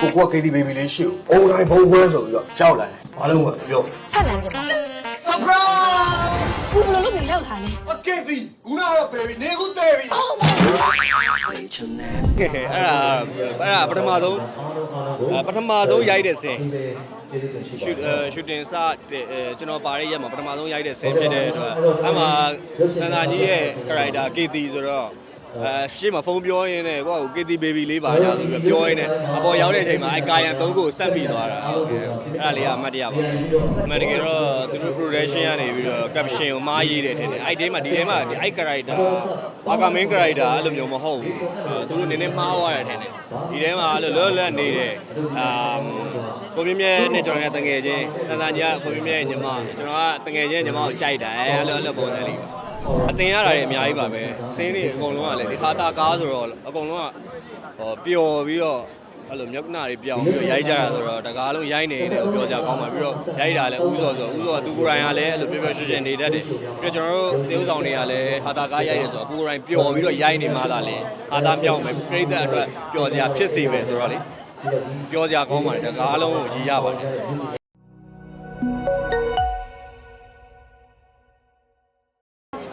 ကိုက KTV baby လေးရှိကိုအုံတိုင်းဘုံခွဲဆိုပြီးတော့ရောက်လာတယ်ဘာလို့လဲပြောဖတ်လမ်းကြပါ surprise ဘူးဘယ်လိုလုပ်ပြီးရောက်လာလဲအကေတီခုနကတော့ baby နေခုသေးပြီဟုတ်ပါကဲအဲ့ဒါအဲ့ဒါပထမဆုံးအဲပထမဆုံးရိုက်တဲ့ဆင်းရှူရှူတင်စတဲ့အဲကျွန်တော်ပါတဲ့ရက်မှာပထမဆုံးရိုက်တဲ့ဆင်းဖြစ်တဲ့အတွက်အဲ့မှာသန္တာကြီးရဲ့ character KT ဆိုတော့ အဲရှေ့မှာဖုန်းပြောရင်းနဲ့ကိုက KT baby လေးပါညာဆိုပြီးပြောရင်းနဲ့အပေါ်ရောက်တဲ့အချိန်မှာအဲကာယံသုံးကိုဆက်ပြီးသွားတာဟုတ်ကဲ့အဲ့ဒါလေးကအမှတ်တရပါအမှန်တကယ်တော့သူတို့ production ကနေပြီးတော့ caption ကိုမားရေးတယ်တဲ့အဲ့ဒီမှာဒီထဲမှာဒီအဲ့ character အာကမင်း character အဲ့လိုမျိုးမဟုတ်ဘူးအဲသူတို့နည်းနည်းမှားသွားတယ်ထင်တယ်ဒီထဲမှာအဲ့လိုလောလောလတ်နေတဲ့အာကိုမြင့်မြတ်နဲ့ကျွန်တော်နဲ့တငယ်ချင်းတန်တန်ကြီးကကိုမြင့်မြတ်ရဲ့ညီမကျွန်တော်ကတငယ်ချင်းညီမကိုကြိုက်တာအဲအဲ့လိုအဲ့လိုပုံစံလေးပါ အတင်ရတာတွေအများကြီးပါပဲစင်းတွေအကုန်လုံးကလည်းဒီဟာတာကားဆိုတော့အကုန်လုံးကဟောပျော်ပြီးတော့အဲ့လိုမြုပ်နာတွေပြောင်းပြီးတော့ရိုက်ကြတာဆိုတော့တကားလုံးရိုက်နေတယ်ပြောကြကောင်းပါပြီးတော့ရိုက်တာလည်းဥစော်ဆိုဥစော်ကသူကိုယ်တိုင်ကလည်းအဲ့လိုပျော်ပျော်ရွှင်ရွှင်နေတတ်တယ်ပြီးတော့ကျွန်တော်တို့တေးဥဆောင်တွေကလည်းဟာတာကားရိုက်တယ်ဆိုတော့ကိုယ်တိုင်ပျော်ပြီးတော့ရိုက်နေမှသာလေဟာတာပြောင်းမယ်ပြိဿအတွက်ပျော်စရာဖြစ်စေမယ်ဆိုတော့လေပြောစရာကောင်းပါတယ်တကားလုံးကိုရည်ရပါတယ်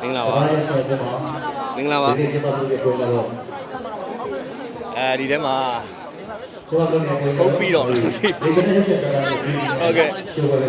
င်္ဂလာပါမင်္ဂလာပါအဲဒီထဲမှာပုတ်ပြီးတော့ဟုတ်ကဲ့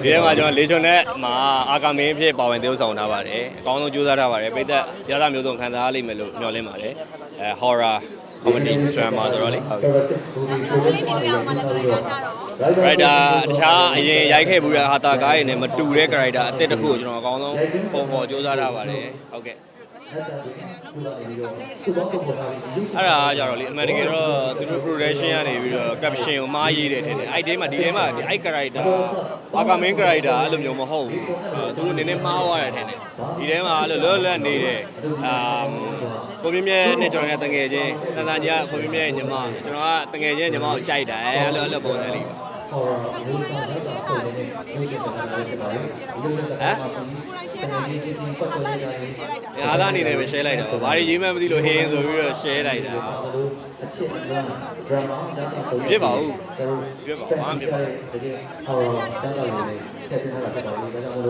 ဒီထဲမှာကျွန်တော်လေချွန်နဲ့မှာအာကာမင်းဖြစ်ပါဝင်သေုပ်ဆောင်ထားပါတယ်အကောင်းဆုံးကြိုးစားထားပါတယ်ပိတ်သက်ရသမျိုးစုံခံစားရလိမ့်မယ်လို့မျှော်လင့်ပါတယ်အဲ horror comedy drama ဆိုတော့လေဟုတ်ကဲ့လေးမျိုး ရအောင်မလဲတွေ့တာကြတော့ character တခြားအရင်ရိုက်ခဲ့ဘူးတဲ့ဟာတာကားရည်နဲ့မတူတဲ့ character အစ်စ်တစ်ခုကိုကျွန်တော်အကောင်းဆုံးပုံပေါ်စူးစမ်းထားပါတယ်ဟုတ်ကဲ့ အဲ့ဒါကြတော့လေအမှန်တကယ်တော့သူတို့ production ကနေပြီးတော့ caption ကိုမားရေးတယ်ထင်တယ်အဲ့ဒီမှာဒီထဲမှာဒီအဲ့ character အာကမင်း character အဲ့လိုမျိုးမဟုတ်ဘူးအဲသူတို့နည်းနည်းမှားသွားတယ်ထင်တယ်ဒီထဲမှာအဲ့လိုလောလောလတ်နေတဲ့အာကိုမြင့်မြတ်နဲ့ကျွန်တော်နဲ့တငယ်ချင်းတန်တန်ကြီးကကိုမြင့်မြတ်ရဲ့ညီမကျွန်တော်ကတငယ်ချင်းညီမကိုကြိုက်တာအဲအဲ့လိုအဲ့လိုပုံစံလေးပါ ဟမ်ကိုယ်တိုင်ရှင်းတာလေဒီမှာလာနေရှင်းလိုက်တာ။အားသားအနေနဲ့ပဲ share လိုက်တာပါ။ဘာတွေရေးမှန်းမသိလို့ဟင်းဆိုပြီးတော့ share လိုက်တာ။ဖြစ်ပါဘူး။ဖြစ်ပါဘူး။ဘာမှဖြစ်ပါဘူး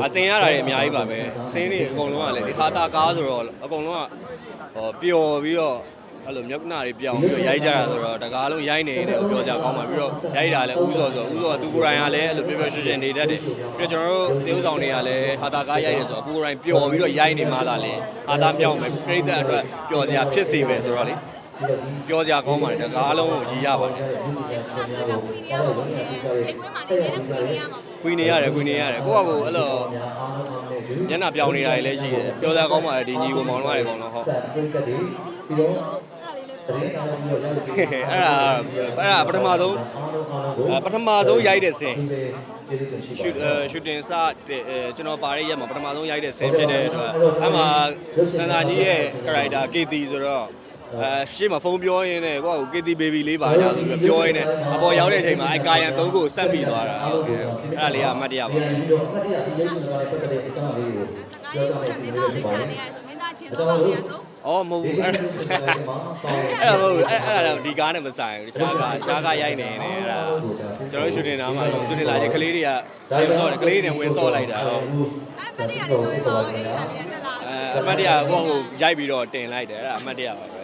။အတင်ရတာတွေအများကြီးပါပဲ။စင်းတွေအကုန်လုံးကလည်းဒီဟာတာကားဆိုတော့အကုန်လုံးကဟောပျော်ပြီးတော့ အဲ့လိုမြုပ်နာတွေပြောင်းပြီးတော့ရိုက်ကြတာဆိုတော့တကားလုံးရိုက်နေတယ်ပြောကြကောင်းပါပြီးတော့ရိုက်တာလည်းဥစော်ဆိုဥစော်ကသူကိုယ်တိုင်ကလည်းအဲ့လိုပျော်ပျော်ရွှင်ရွှင်နေတတ်တယ်ပြီးတော့ကျွန်တော်တို့တေးဥဆောင်တွေကလည်းဟာတာကားရိုက်တယ်ဆိုတော့ကိုယ်တိုင်ပျော်ပြီးတော့ရိုက်နေမှသာလေဟာတာမြောက်မယ်ပြိဿအတွက်ပျော်စရာဖြစ်စေမယ်ဆိုတော့လေပြောစရာကောင်းပါတယ်တကားလုံးကိုရည်ရပါတယ်တော့ကွီနီရမှာပေါ့ချိန်ခွဲမှာနေနေတဲ့ကွီနီရမှာပေါ့ကွီနေရတယ်ကွီနေရတယ်ကိုယ့်အကိုအဲ့လိုမျက်နှာပြောင်းနေတာတွေလည်းရှိတယ်ပြောစရာကောင်းပါတယ်ဒီညီကိုမောင်နှမတွေကောင်တော့ဟုတ် အဲ့ဒါအဲ့ဒါပထမဆုံးအဲပထမဆုံးရိုက်တဲ့ဆင်းရှူရှူတင်စတဲ့အဲကျွန်တော်ပါတဲ့ရက်မှာပထမဆုံးရိုက်တဲ့ဆင်းဖြစ်တဲ့အတွက်အဲ့မှာသန္တာကြီးရဲ့ character KT ဆိုတော့အဲရှေ့မှာဖုန်းပြောရင်းနဲ့ကိုက KT baby လေးပါညာဆိုပြီးပြောရင်းနဲ့အပေါ်ရောက်တဲ့အချိန်မှာအဲကာယံသုံးကိုဆက်ပြီးသွားတာဟုတ်ကဲ့အဲ့ဒါလေးကအမှတ်တရပါစကားရေးတော့မင်းသားလေးကမင်းသား ချင်းတော့ပြန်ဆုံးအော်မဟုတ်ဘူးအဲ့ဒါအဲ့ဒါမဟုတ်ဘူးအဲ့အဲ့ဒါဒီကားနဲ့မဆိုင်ဘူးတခြားကားတခြားကားရိုက်နေနေအဲ့ဒါကျွန်တော်ရှူတင်တာမှာရှူတင်လာချင်းကလေးတွေကချင်းစော့တယ်ကလေးတွေဝင်စော့လိုက်တာဟုတ်အဲ့မတရားလေးပြောပါဦးအဲ့ဒါလေးတက်လာအဲအမတ်တရကိုယ့်ကိုရိုက်ပြီးတော့တင်လိုက်တယ်အဲ့ဒါအမတ်တရပါပဲ